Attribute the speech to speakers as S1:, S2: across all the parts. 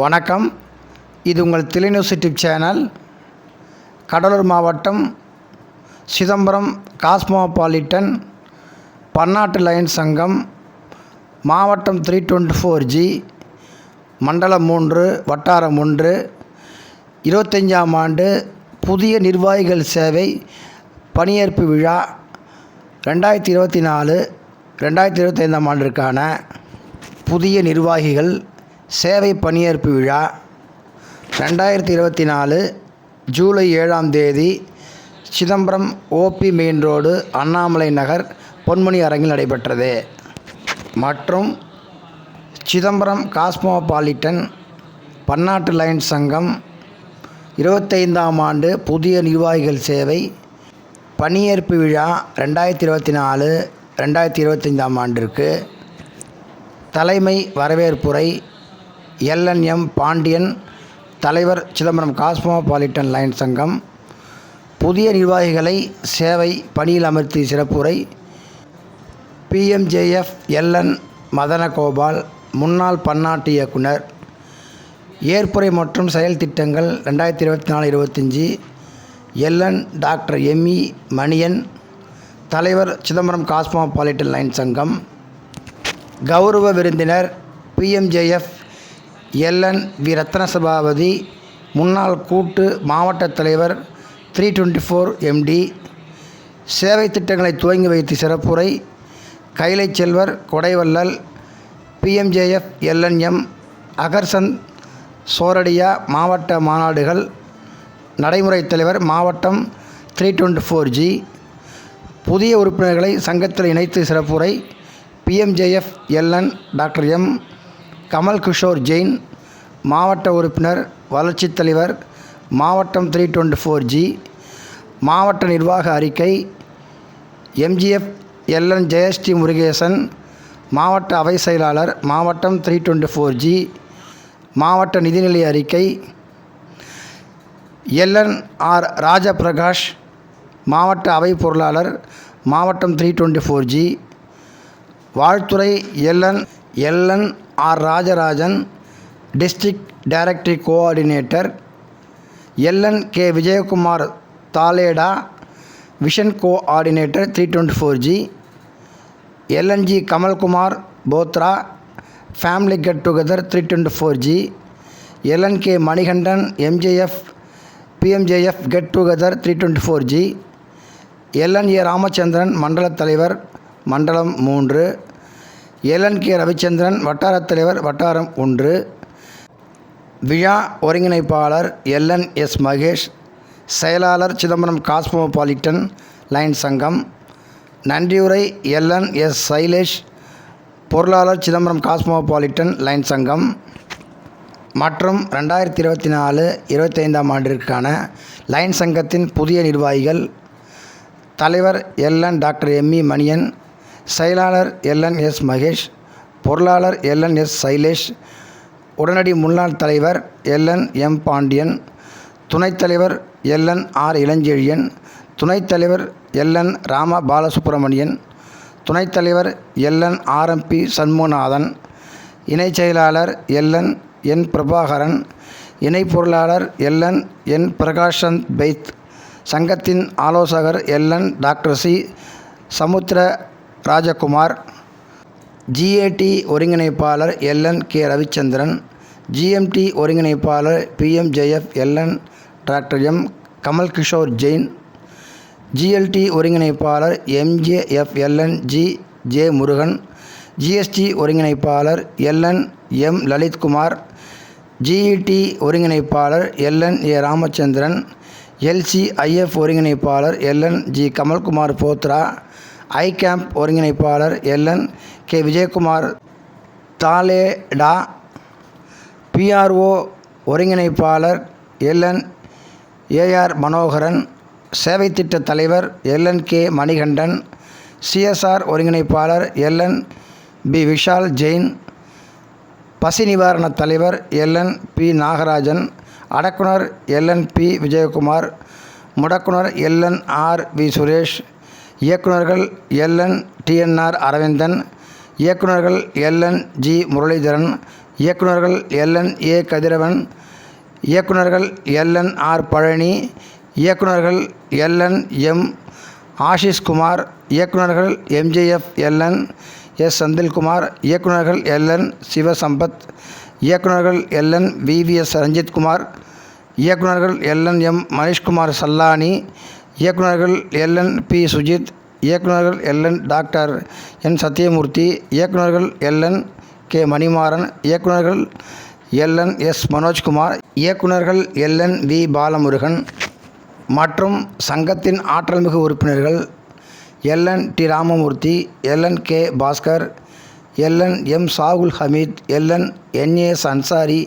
S1: வணக்கம். இது உங்கள் திலிநியூஸ் யூடியூப் சேனல் கடலூர் மாவட்டம் சிதம்பரம் காஸ்மோபாலிட்டன் பன்னாட்டு லயன்ஸ் சங்கம் மாவட்டம் த்ரீ டுவெண்ட்டி ஃபோர் ஜி மண்டலம் மூன்று வட்டாரம் ஒன்று. இருபத்தஞ்சாம் ஆண்டு புதிய நிர்வாகிகள் சேவை பணியேற்பு விழா ரெண்டாயிரத்தி இருபத்தி நாலு ரெண்டாயிரத்தி இருபத்தைந்தாம் ஆண்டிற்கான புதிய நிர்வாகிகள் சேவை பணியேற்பு விழா ரெண்டாயிரத்தி இருபத்தி நாலு ஜூலை ஏழாம் தேதி Chidambaram OP main road Annamalai Nagar Ponmani அரங்கில் நடைபெற்றது. மற்றும் சிதம்பரம் காஸ்மோபாலிட்டன் பன்னாட்டு லைன் சங்கம் இருபத்தைந்தாம் ஆண்டு புதிய நிர்வாகிகள் சேவை பணியேற்பு விழா ரெண்டாயிரத்தி இருபத்தி நாலு ரெண்டாயிரத்தி இருபத்தைந்தாம் ஆண்டிற்கு தலைமை வரவேற்புரை எல்என்எம் பாண்டியன் தலைவர் சிதம்பரம் காஸ்மோபாலிட்டன் லைன் சங்கம் புதிய நிர்வாகிகளை சேவை பணியில் அமர்த்தி சிறப்புரை பிஎம்ஜேஎஃப் எல்என் மதனகோபால் முன்னாள் பன்னாட்டு இயக்குனர் ஏற்புரை மற்றும் செயல் திட்டங்கள் ரெண்டாயிரத்தி இருபத்தி நாலு இருபத்தஞ்சி எல்என் டாக்டர் எம்இ மணியன் தலைவர் சிதம்பரம் காஸ்மோபாலிட்டன் லைன் சங்கம் கௌரவ விருந்தினர் பிஎம்ஜேஎஃப் எல்என் வி ரத்னசபாபதி முன்னாள் கூட்டு மாவட்ட தலைவர் த்ரீ டுவெண்ட்டி ஃபோர் எம்டி சேவை திட்டங்களை துவங்கி வைத்து சிறப்புரை கைலை செல்வர் கொடைவள்ளல் பிஎம்ஜேஎஃப் எல்என்எம் அகர்சந்த் சோரடியா மாவட்ட மாநாடுகள் நடைமுறை தலைவர் மாவட்டம் த்ரீ டுவெண்ட்டி ஃபோர் ஜி புதிய உறுப்பினர்களை சங்கத்தில் இணைத்து சிறப்புரை PMJF LN doctor M Kamal Kishore Jain மாவட்ட உறுப்பினர் வளர்ச்சித் தலைவர் மாவட்டம் த்ரீ டுவெண்ட்டி ஃபோர் ஜி மாவட்ட நிர்வாக அறிக்கை எம்ஜிஎஃப் எல்என் ஜெயஸ்ரீ முருகேசன் மாவட்ட அவை செயலாளர் மாவட்டம் த்ரீ டுவெண்ட்டி ஃபோர் ஜி மாவட்ட நிதிநிலை அறிக்கை எல்என் ஆர் ராஜபிரகாஷ் மாவட்ட அவை பொருளாளர் மாவட்டம் த்ரீ டுவெண்ட்டி ஃபோர் ஜி வாழ்த்துறை LN LN R Rajarajan district directory coordinator LN K Vijayakumar Thaleda vision coordinator three twenty four G LNG Kamalkumar Bothra family get together three twenty four G LNK Manikandan MJF PMJF get together three twenty four G LNA Ramachandran மண்டல தலைவர் மண்டலம் மூன்று எல்என்கே ரவிச்சந்திரன் வட்டாரத் தலைவர் வட்டாரம் ஒன்று. விழா ஒருங்கிணைப்பாளர் LN S. Mahesh. செயலாளர் சிதம்பரம் காஸ்மோபாலிட்டன் லைன் சங்கம். நன்றியுரை எல்என் எஸ். சைலேஷ். பொருளாளர் சிதம்பரம் காஸ்மோபாலிட்டன் லைன் சங்கம். மற்றும் ரெண்டாயிரத்தி இருபத்தி நாலு இருபத்தைந்தாம் ஆண்டிற்கான லைன் சங்கத்தின் புதிய நிர்வாகிகள். தலைவர் எல்என் டாக்டர் எம்இ மணியன் செயலாளர் எல்என் எஸ் மகேஷ் பொருளாளர் எல்என் எஸ் சைலேஷ் உடனடி முன்னாள் தலைவர் எல்என் எம் பாண்டியன் துணைத் தலைவர் எல்என் ஆர் இளஞ்செழியன் துணைத் தலைவர் எல்என் ராம பாலசுப்ரமணியன் துணைத் தலைவர் எல்என் ஆர்எம்பி சண்முகநாதன் இணைச் செயலாளர் எல்என் என் பிரபாகரன் இணை பொருளாளர் எல்என் என் பிரகாஷந்த் பெய்த் சங்கத்தின் ஆலோசகர் LN doctor C Samudra Rajakumar GAT ஒருங்கிணைப்பாளர் எல்என் கே ரவிச்சந்திரன் ஜிஎம்டி ஒருங்கிணைப்பாளர் PMJF LN doctor M Kamal Kishore Jain GLT ஒருங்கிணைப்பாளர் MJF LN G J Murugan GST ஒருங்கிணைப்பாளர் எல்என் எம் லலித்குமார் ஜிஇடி ஒருங்கிணைப்பாளர் எல்என் ஏ ராமச்சந்திரன் எல்சிஐஎஃப் ஒருங்கிணைப்பாளர் LN G Kamalkumar Bothra eye camp ஒருங்கிணைப்பாளர் LN K Vijayakumar Thaleda PRO ஒருங்கிணைப்பாளர் LN AR Manoharan சேவை திட்ட தலைவர் LN K Manikandan CSR ஒருங்கிணைப்பாளர் எல்என் பி விஷால் ஜெயின் பசி நிவாரண தலைவர் எல்என் பி நாகராஜன் அடக்குனர் எல்என் பி விஜயகுமார் முடக்குனர் எல்என் ஆர் வி சுரேஷ் இயக்குனர்கள் எல்என் டிஎன்ஆர் அரவிந்தன் இயக்குனர்கள் எல்என் ஜி. முரளிதரன் இயக்குனர்கள் எல்என் ஏ. கதிரவன் இயக்குனர்கள் எல்என் ஆர். பழனி இயக்குனர்கள் எல்என் எம். ஆஷிஷ்குமார் இயக்குனர்கள் எம்ஜிஎஃப் எல்என் எஸ். செந்தில்குமார் இயக்குனர்கள் எல்என் சிவசம்பத் இயக்குனர்கள் எல்என் விவிஎஸ் ரஞ்சித்குமார் இயக்குனர்கள் எல்என் எம். மனிஷ்குமார் சல்லானி இயக்குனர்கள் எல்என் பி சுஜித் இயக்குனர்கள் எல்என் டாக்டர் என் சத்யமூர்த்தி இயக்குனர்கள் எல்என் கே மணிமாறன் இயக்குனர்கள் எல்என் எஸ் மனோஜ்குமார் இயக்குனர்கள் எல்என் வி பாலமுருகன் மற்றும் சங்கத்தின் ஆற்றல்மிகு உறுப்பினர்கள் LN T Ramamoorthy LN K Bhaskar LN M Sahul Hameed LN NAS Ansari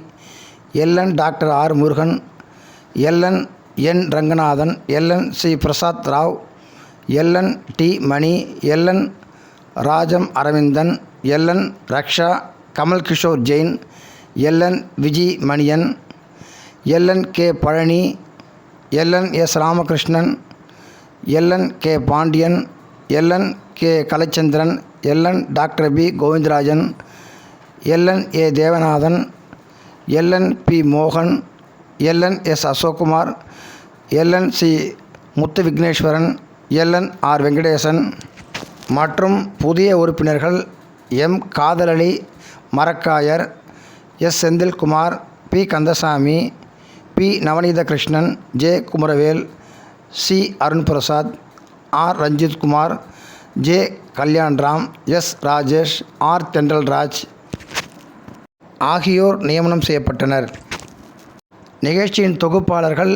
S1: LN doctor R Murugan LN N Ranganathan LN C Prasad Rao LN T Mani LN Rajam Aravindan LN Raksha Kamal Kishore Jain LN Viji Maniyan LN K Palani LN S Ramakrishnan LN K Pandian LN K Kalaichandran LN doctor P Govindarajan LN A Devanathan LN P மோகன் LN S Asokkumar LN C Muthu Vigneswaran LN R Venkatesan மற்றும் புதிய உறுப்பினர்கள் M காதலளி Marakkayar S Senthilkumar P Kandasamy P Navaneetha Krishnan J Kumaravel C Arun Prasad R Ranjithkumar J Kalyanram S Rajesh R Thendralraj ஆகியோர் நியமனம் செய்யப்பட்டனர். நிகழ்ச்சியின் தொகுப்பாளர்கள்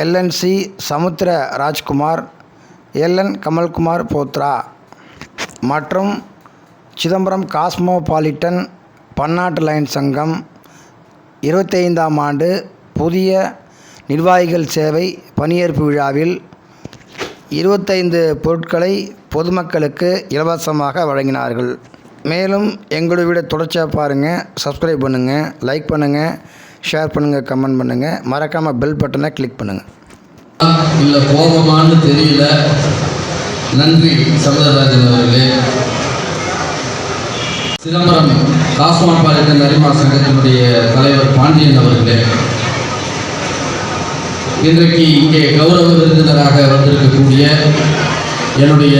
S1: LNC Samudra Rajkumar LN Kamalkumar Bothra மற்றும் Chidambaram cosmopolitan பன்னாட்டு லைன் சங்கம் இருபத்தைந்தாம் ஆண்டு புதிய நிர்வாகிகள் சேவை பணியேற்பு விழாவில் இருபத்தைந்து பொருட்களை பொதுமக்களுக்கு இலவசமாக வழங்கினார்கள். மேலும் எங்களோட வீடியோ தொடர்ச்சியாக பாருங்கள் சப்ஸ்கிரைப் பண்ணுங்கள் லைக் பண்ணுங்கள் ஷேர் பண்ணுங்கள் கமெண்ட் பண்ணுங்கள் மறக்காமல் பெல் பட்டனை கிளிக் பண்ணுங்கள்
S2: இல்லை கோபமானு தெரியல. நன்றி சமுதரராஜன் அவர்களே. சிதம்பரம் காஸ்மாபாலிட்டன் நரிமா சங்கத்தினுடைய தலைவர் பாண்டியன் அவர்களே. இன்றைக்கு இங்கே கௌரவ விருந்தினராக வந்திருக்கக்கூடிய என்னுடைய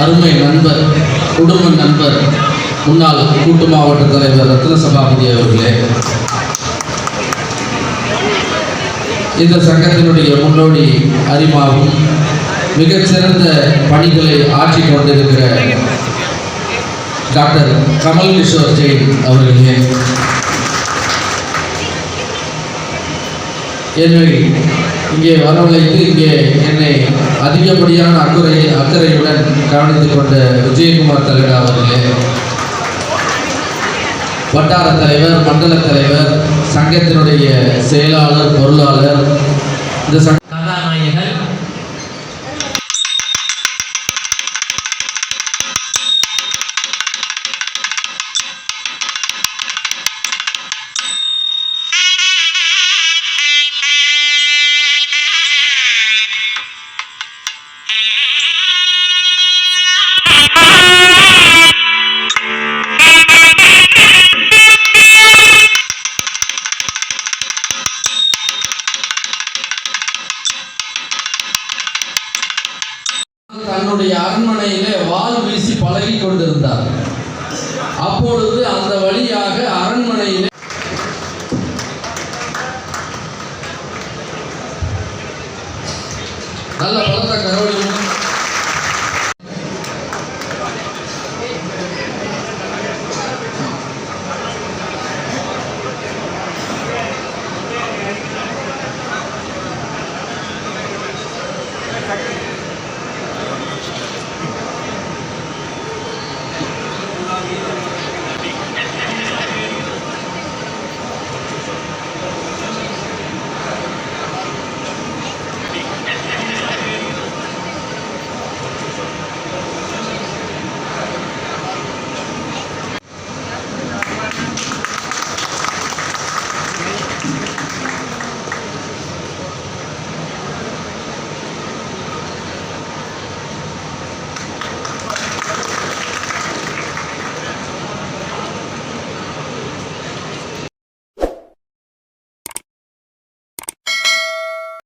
S2: அருமை நண்பர் குடும்ப நண்பர் முன்னாள் கூட்டு மாவட்ட தலைவர் ரத்ன சபாபதி அவர்களே. இந்த சங்கத்தினுடைய முன்னோடி அறிமாவும் மிகச்சிறந்த பணிகளை ஆற்றி கொண்டிருக்கிற டாக்டர் கமல் கிஷோர் ஜெயின் அவர்களே. என்னை இங்கே வரவழைத்து இங்கே என்னை அதிகப்படியான அக்கறை அக்கறையுடன் கவனித்துக் கொண்ட விஜயகுமார் தலைவர் அவர்களே. வட்டார தலைவர் மண்டல தலைவர் சங்கத்தினுடைய செயலாளர் பொருளாளர் இந்த சங்க தன்னுடைய அரண்மனையிலே வால் வீசி பழகி கொண்டிருந்தார். அப்பொழுது